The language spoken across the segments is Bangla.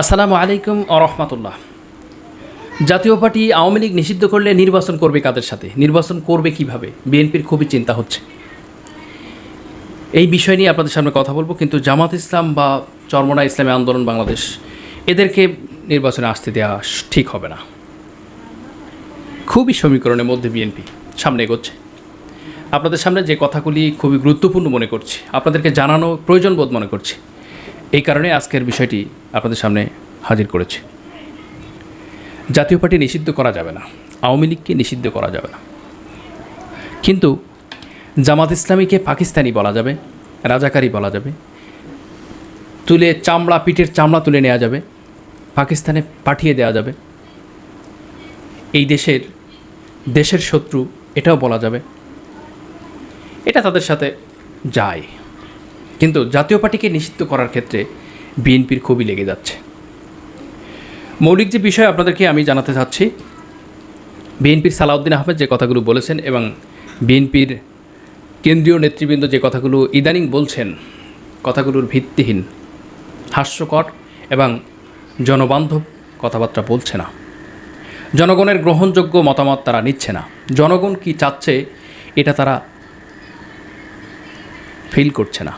আসসালামু আলাইকুম রহমতুল্লাহ। জাতীয় পার্টি আওয়ামী লীগ নিষিদ্ধ করলে নির্বাচন করবে কাদের সাথে? নির্বাচন করবে কীভাবে? বিএনপির খুবই চিন্তা হচ্ছে। এই বিষয় নিয়ে আপনাদের সামনে কথা বলব, কিন্তু জামাত ইসলাম বা চর্মনা ইসলামী আন্দোলন বাংলাদেশ, এদেরকে নির্বাচনে আসতে দেওয়া ঠিক হবে না। খুবই সমীকরণের মধ্যে বিএনপি সামনে এগোচ্ছে। আপনাদের সামনে যে কথাগুলি খুবই গুরুত্বপূর্ণ মনে করছি, আপনাদেরকে জানানো প্রয়োজন বোধ মনে করছি। এই কারণে আজকের বিষয়টি আপনাদের সামনে হাজির করেছি। জাতীয় পার্টি নিষিদ্ধ করা যাবে না। আওয়ামী লীগকে নিষিদ্ধ করা যাবে না। কিন্তু জামাত ইসলামীকে পাকিস্তানি বলা যাবে, রাজাকারি বলা যাবে, তুলে চামড়া, পিঠের চামড়া তুলে নেওয়া যাবে, পাকিস্তানে পাঠিয়ে দেওয়া যাবে। এই দেশের দেশের শত্রু এটাও বলা যাবে। এটা তাদের সাথে যায়। কিন্তু জাতীয় পার্টিকে নিষিদ্ধ করার ক্ষেত্রে বিএনপির খুবই লেগে যাচ্ছে। মৌলিক যে বিষয় আপনাদেরকে আমি জানাতে চাচ্ছি, বিএনপির সালাউদ্দিন আহমেদ যে কথাগুলো বলেছেন এবং বিএনপির কেন্দ্রীয় নেতৃবৃন্দ যে কথাগুলো ইদানিং বলছেন, কথাগুলোর ভিত্তিহীন, হাস্যকর এবং জনবান্ধব কথাবার্তা বলছে না। জনগণের গ্রহণযোগ্য মতামত তারা নিচ্ছে না। জনগণ কি চাচ্ছে, এটা তারা ফিল করছে না।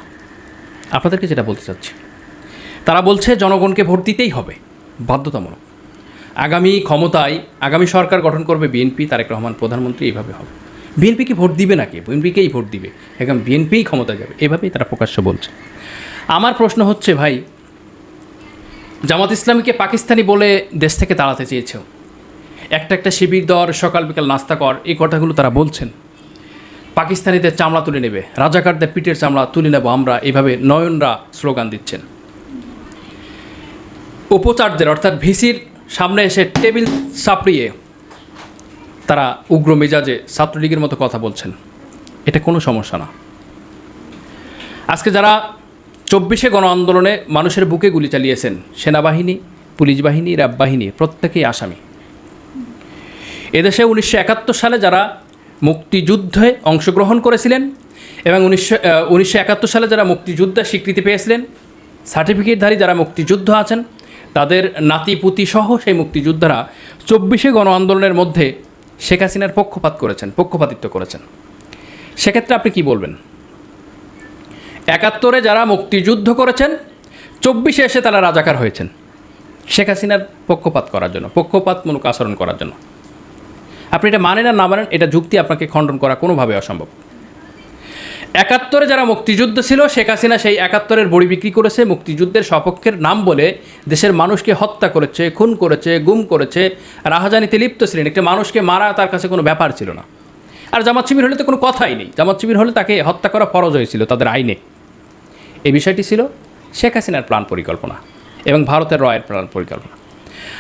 আপনাদেরকে যেটা বলতে চাচ্ছি, তারা বলছে জনগণকে ভোট দিতেই হবে, বাধ্যতামূলক। আগামী ক্ষমতায়, আগামী সরকার গঠন করবে বিএনপি, তারেক রহমান প্রধানমন্ত্রী, এইভাবে হবে। বিএনপি কি ভোট দিবে নাকি? বিএনপিকেই ভোট দিবে। এখন বিএনপিই ক্ষমতায় যাবে। এভাবেই তারা প্রকাশ্য বলছে। আমার প্রশ্ন হচ্ছে ভাই, জামাত ইসলামীকে পাকিস্তানি বলে দেশ থেকে তাড়াতে চেয়েছেও। একটা একটা শিবির দর, সকাল বিকাল নাস্তা কর, এই কথাগুলো তারা বলছেন। পাকিস্তানিদের চামড়া তুলে নেবে। রাজাকারদের পিঠের চামড়া তুলে নেব আমরা। এভাবে নয়নরা স্লোগান দিচ্ছেন। উপচার্যের অর্থাৎ ভিসির সামনে এসে টেবিল চাপড়িয়ে তারা উগ্র মেজাজে ছাত্রলীগের মতো কথা বলছেন। এটা কোনো সমস্যা না। আজকে যারা চব্বিশে গণ আন্দোলনে মানুষের বুকে গুলি চালিয়েছেন, সেনাবাহিনী, পুলিশ বাহিনী, র্যাব বাহিনী, প্রত্যেকেই আসামি। এদেশে উনিশশো একাত্তর সালে যারা মুক্তিযুদ্ধে অংশগ্রহণ করেছিলেন এবং উনিশশো উনিশশো সালে যারা মুক্তিযুদ্ধের স্বীকৃতি পেয়েছিলেন, সার্টিফিকেটধারী যারা মুক্তিযুদ্ধ আছেন, তাদের নাতিপুতি সহ সেই মুক্তিযোদ্ধারা চব্বিশে গণ আন্দোলনের মধ্যে শেখ হাসিনার পক্ষপাত করেছেন, পক্ষপাতিত্ব করেছেন। সেক্ষেত্রে আপনি কি বলবেন? একাত্তরে যারা মুক্তিযুদ্ধ করেছেন, চব্বিশে এসে তারা রাজাকার হয়েছেন, শেখ হাসিনার পক্ষপাত করার জন্য, পক্ষপাতমূলক আচরণ করার জন্য। আপনি এটা মানেন আর না মানেন, এটা যুক্তি আপনাকে খণ্ডন করা কোনোভাবে অসম্ভব। একাত্তরে যারা মুক্তিযুদ্ধ ছিল, শেখ হাসিনা সেই একাত্তরের বড়ি বিক্রি করেছে, মুক্তিযুদ্ধের সপক্ষের নাম বলে দেশের মানুষকে হত্যা করেছে, খুন করেছে, গুম করেছে, রাহাজানিতে লিপ্ত ছিলেন। একটা মানুষকে মারা তার কাছে কোনো ব্যাপার ছিল না। আর জামাত শিবির হলে তো কোনো কথাই নেই। জামাত শিবির হলে তাকে হত্যা করা ফরজ হয়েছিল তাদের আইনে। এই বিষয়টি ছিল শেখ হাসিনার প্ল্যান পরিকল্পনা এবং ভারতের রয়ের প্ল্যান পরিকল্পনা।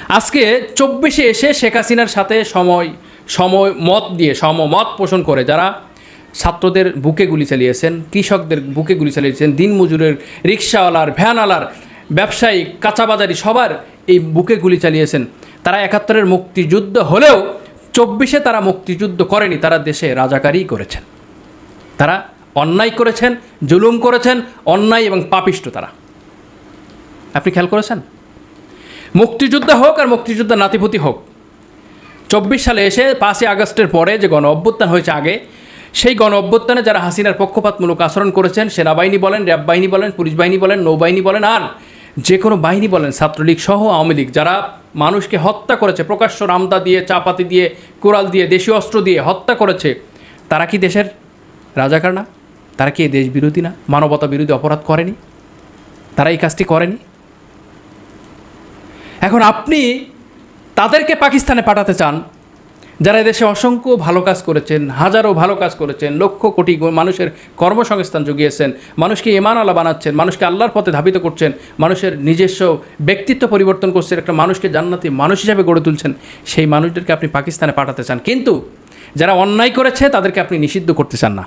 আজকে চব্বিশে এসে শেখ হাসিনার সাথে সময় সময় মত দিয়ে সমমত পোষণ করে যারা ছাত্রদের বুকে গুলি চালিয়েছেন, কৃষকদের বুকে গুলি চালিয়েছেন দিনমজুরের রিক্সাওয়ালার, ভ্যানওয়ালার, ব্যবসায়ী, কাঁচাবাজারি সবার এই বুকে গুলি চালিয়েছেন। তারা একাত্তরের মুক্তিযুদ্ধ হলেও চব্বিশে তারা মুক্তিযুদ্ধ করেনি, তারা দেশে রাজাকারই করেছেন। তারা অন্যায় করেছেন, জুলুম করেছেন, অন্যায় এবং পাপিষ্ট তারা। আপনি খেয়াল করেছেন? মুক্তিযুদ্ধ হোক আর মুক্তিযুদ্ধের নাতিপতি হোক চব্বিশ সালে এসে পাঁচই আগস্টের পরে যে গণ অভ্যুত্থান হয়েছে আগে, সেই গণ অভ্যুত্থানে যারা হাসিনার পক্ষপাতমূলক আচরণ করেছেন, সেনাবাহিনী বলেন, র্যাব বাহিনী বলেন, পুলিশ বাহিনী বলেন, নৌবাহিনী বলেন, আর যে কোনো বাহিনী বলেন, ছাত্রলীগ সহ আওয়ামী লীগ, যারা মানুষকে হত্যা করেছে, প্রকাশ্য রামদা দিয়ে, চাপাতি দিয়ে, কোরাল দিয়ে, দেশীয় অস্ত্র দিয়ে হত্যা করেছে, তারা কি দেশের রাজাকার না? তারা কি দেশ বিরোধী না? মানবতা বিরোধী অপরাধ করেনি? তারা এই কাজটি করেনি? এখন আপনি তাদেরকে পাকিস্তানে পাঠাতে চান। যারা এদেশে অসংখ্য ভালো কাজ করেছেন, হাজারো ভালো কাজ করেছেন, লক্ষ কোটি মানুষের কর্মসংস্থান জুগিয়েছেন, মানুষকে ইমান আলা বানাচ্ছেন, মানুষকে আল্লাহর পথে ধাবিত করছেন, মানুষের নিজস্ব ব্যক্তিত্ব পরিবর্তন করছেন, একটা মানুষকে জান্নাতি মানুষ হিসাবে গড়ে তুলছেন, সেই মানুষদেরকে আপনি পাকিস্তানে পাঠাতে চান। কিন্তু যারা অন্যায় করেছে, তাদেরকে আপনি নিষিদ্ধ করতে চান না।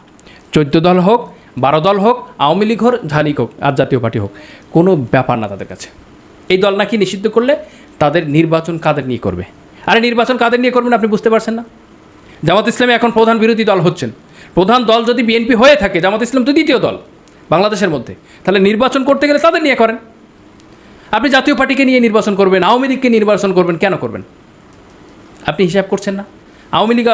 চোদ্দ দল হোক, বারো দল হোক, আওয়ামী লীগ হোক ঝালিক হোক আর জাতীয় পার্টি হোক, কোনো ব্যাপার না তাদের কাছে। এই দল নাকি নিষিদ্ধ করলে তাদের নির্বাচন কাদের নিয়ে করবে? আরে নির্বাচন কাদের নিয়ে করবেন আপনি বুঝতে পারছেন না? জামাত ইসলামে এখন প্রধান বিরোধী দল হচ্ছেন। প্রধান দল যদি বিএনপি হয়ে থাকে, জামাত ইসলাম তো দ্বিতীয় দল বাংলাদেশের মধ্যে, তাহলে নির্বাচন করতে গেলে তাদের নিয়ে করেন। আপনি জাতীয় পার্টিকে নিয়ে নির্বাচন করবেন, আওয়ামী লীগকে নির্বাচন করবেন, কেন করবেন? আপনি হিসাব করছেন না? আওয়ামী লীগ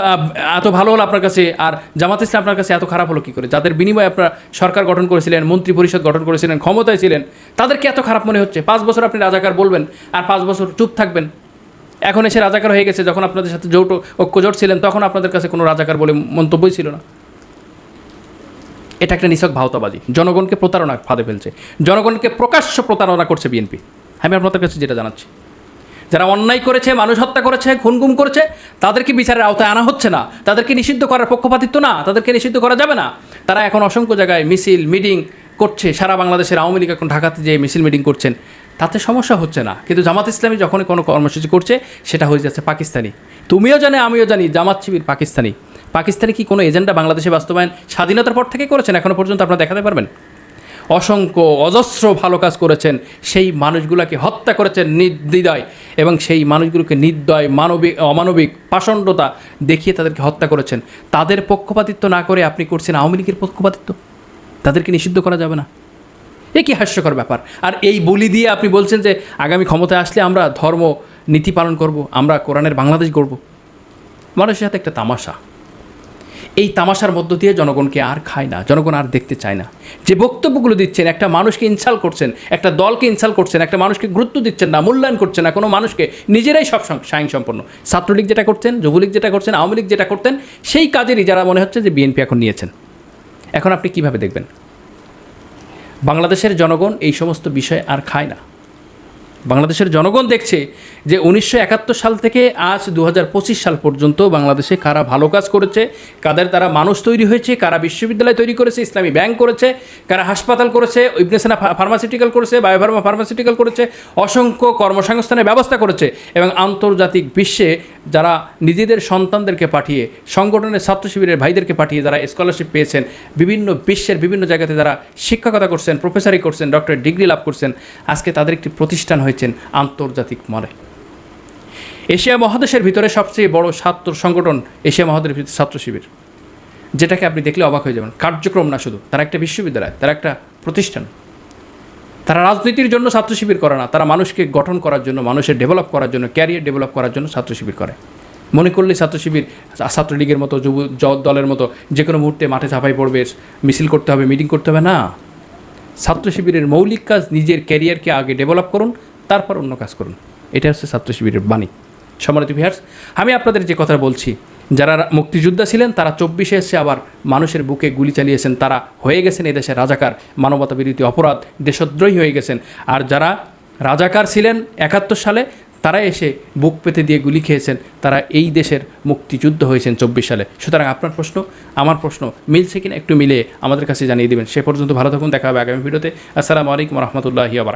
এত ভালো হলো আপনার কাছে আর জামাত ইসলাম আপনার কাছে এত খারাপ হলো কী করে? যাদের বিনিময়ে আপনার সরকার গঠন করেছিলেন, মন্ত্রী পরিষদ গঠন করেছিলেন, ক্ষমতায় ছিলেন তাদেরকে এত খারাপ মনে হচ্ছে? পাঁচ বছর আপনি রাজাকার বলবেন আর পাঁচ বছর চুপ থাকবেন। এখন এসে রাজাকার হয়ে গেছে, যখন আপনাদের সাথে জোট ঐক্যজোট ছিলেন, তখন আপনাদের কাছে কোনো রাজাকার বলে মন্তব্যই ছিল না। এটা একটা নিছক ভাওতাবাজি। জনগণকে প্রতারণা ফাঁদে ফেলছে। জনগণকে প্রকাশ্য প্রতারণা করছে বিএনপি। আমি আপনাদের কাছে যেটা জানাচ্ছি যারা অন্যায় করেছে, মানুষ হত্যা করেছে, খুনগুম করেছে, তাদেরকে বিচারের আওতায় আনা হচ্ছে না। তাদেরকে নিষিদ্ধ করার পক্ষপাতিত্ব না, তাদেরকে নিষিদ্ধ করা যাবে না। তারা এখন অসংখ্য জায়গায় মিছিল, মিটিং করছে। সারা বাংলাদেশের আওয়ামী লীগ এখন ঢাকাতে যে মিছিল, মিটিং করছেন। তাতে সমস্যা হচ্ছে না। কিন্তু জামাত ইসলামী যখনই কোনো কর্মসূচি করছে, সেটা হয়ে যাচ্ছে পাকিস্তানি। তুমিও জানে, আমিও জানি, জামাত শিবির পাকিস্তানি। পাকিস্তানি কি কোনো এজেন্ডা বাংলাদেশে বাস্তবায়ন স্বাধীনতার পর থেকে করেছেন? এখনও পর্যন্ত আপনারা দেখাতে পারবেন? অসংখ্য অজস্র ভালো কাজ করেছেন। সেই মানুষগুলোকে হত্যা করেছেন নির্দ্বিধায় এবং সেই মানুষগুলোকে নির্দয় মানবিক অমানবিক পাষণ্ডতা দেখিয়ে তাদেরকে হত্যা করেছেন। তাদের পক্ষপাতিত্ব না করে আপনি করছেন আওয়ামী লীগের পক্ষপাতিত্ব? তাদেরকে নিষিদ্ধ করা যাবে না। এ কি হাস্যকর ব্যাপার। আর এই বলি দিয়ে আপনি বলছেন যে আগামী ক্ষমতায় আসলে আমরা ধর্ম নীতি পালন করব, আমরা কোরআনের বাংলাদেশ গড়ব। মানুষের সাথে একটা তামাশা। এই তামাশার মধ্য দিয়ে জনগণকে আর খায় না, জনগণ আর দেখতে চায় না। যে বক্তব্যগুলো দিচ্ছেন, একটা মানুষকে ইনসাল করছেন, একটা দলকে ইনসাল করছেন, একটা মানুষকে গুরুত্ব দিচ্ছেন না, মূল্যায়ন করছেন না, কোনো মানুষকে নিজেরাই সব সং- সায়ং সম্পন্ন ছাত্রলীগ যেটা করছেন, যুবলীগ যেটা করছেন, আওয়ামী লীগ যেটা করতেন, সেই কাজেরই যারা মনে হচ্ছে যে বিএনপি এখন নিয়েছেন। এখন আপনি কীভাবে দেখবেন? বাংলাদেশের জনগণ এই সমস্ত বিষয় আর খায় না। বাংলাদেশের জনগণ দেখছে যে উনিশশো একাত্তর সাল থেকে আজ দু হাজার পঁচিশ সাল পর্যন্ত বাংলাদেশে কারা ভালো কাজ করেছে, কাদের তারা মানুষ তৈরি হয়েছে, কারা বিশ্ববিদ্যালয় তৈরি করেছে, ইসলামী ব্যাংক করেছে, কারা হাসপাতাল করেছে, ইবনেসেনা ফার্মাসিউটিক্যাল করেছে বায়োফার্মা ফার্মাসিউটিক্যাল করেছে, অসংখ্য কর্মসংস্থানের ব্যবস্থা করেছে এবং আন্তর্জাতিক বিশ্বে যারা নিজেদের সন্তানদেরকে পাঠিয়ে, সংগঠনের ছাত্র শিবিরের ভাইদেরকে পাঠিয়ে যারা স্কলারশিপ পেয়েছেন, বিভিন্ন বিশ্বের বিভিন্ন জায়গাতে যারা শিক্ষকতা করছেন প্রফেসারি করছেন ডক্টর ডিগ্রি লাভ করছেন, আজকে তাদের একটি প্রতিষ্ঠান হয়েছেন আন্তর্জাতিক মনে এশিয়া মহাদেশের ভিতরে সবচেয়ে বড় ছাত্র সংগঠন এশিয়া মহাদেশের ভিতরে ছাত্র শিবির। যেটাকে আপনি দেখলে অবাক হয়ে যাবেন। কার্যক্রম না শুধু, তারা একটা বিশ্ববিদ্যালয়, তারা একটা প্রতিষ্ঠান। তারা রাজনীতির জন্য ছাত্র শিবির করে না, তারা মানুষকে গঠন করার জন্য, মানুষের ডেভেলপ করার জন্য ক্যারিয়ার ডেভেলপ করার জন্য ছাত্র শিবির করে। মনে করলে ছাত্র শিবির ছাত্রলীগের মতো, যুব দলের মতো, যে কোনো মুহূর্তে মাঠে ঝাঁপাই পড়বে, মিছিল করতে হবে মিটিং করতে হবে, না। ছাত্র শিবিরের মৌলিক কাজ নিজের ক্যারিয়ারকে আগে ডেভেলপ করুন, তারপর অন্য কাজ করুন। এটা হচ্ছে ছাত্র শিবিরের বাণী। সম্মানিত ভিহার্স আমি আপনাদের যে কথা বলছি যারা মুক্তিযোদ্ধা ছিলেন, তারা চব্বিশে এসে আবার মানুষের বুকে গুলি চালিয়েছেন। তারা হয়ে গেছেন এদেশের রাজাকার মানবতা বিরোধী অপরাধ, দেশদ্রোহী হয়ে গেছেন। আর যারা রাজাকার ছিলেন একাত্তর সালে তারা এসে বুক পেতে দিয়ে গুলি খেয়েছেন। তারা এই দেশের মুক্তিযুদ্ধ হয়েছেন চব্বিশ সালে। সুতরাং আপনার প্রশ্ন, আমার প্রশ্ন, মিলছে কিনা একটু মিলে আমাদের কাছে জানিয়ে দেবেন। সে পর্যন্ত ভালো থাকুন, দেখা হবে আগামী ভিডিওতে। আসসালামু আলাইকুম রহমতুল্লাহি আবার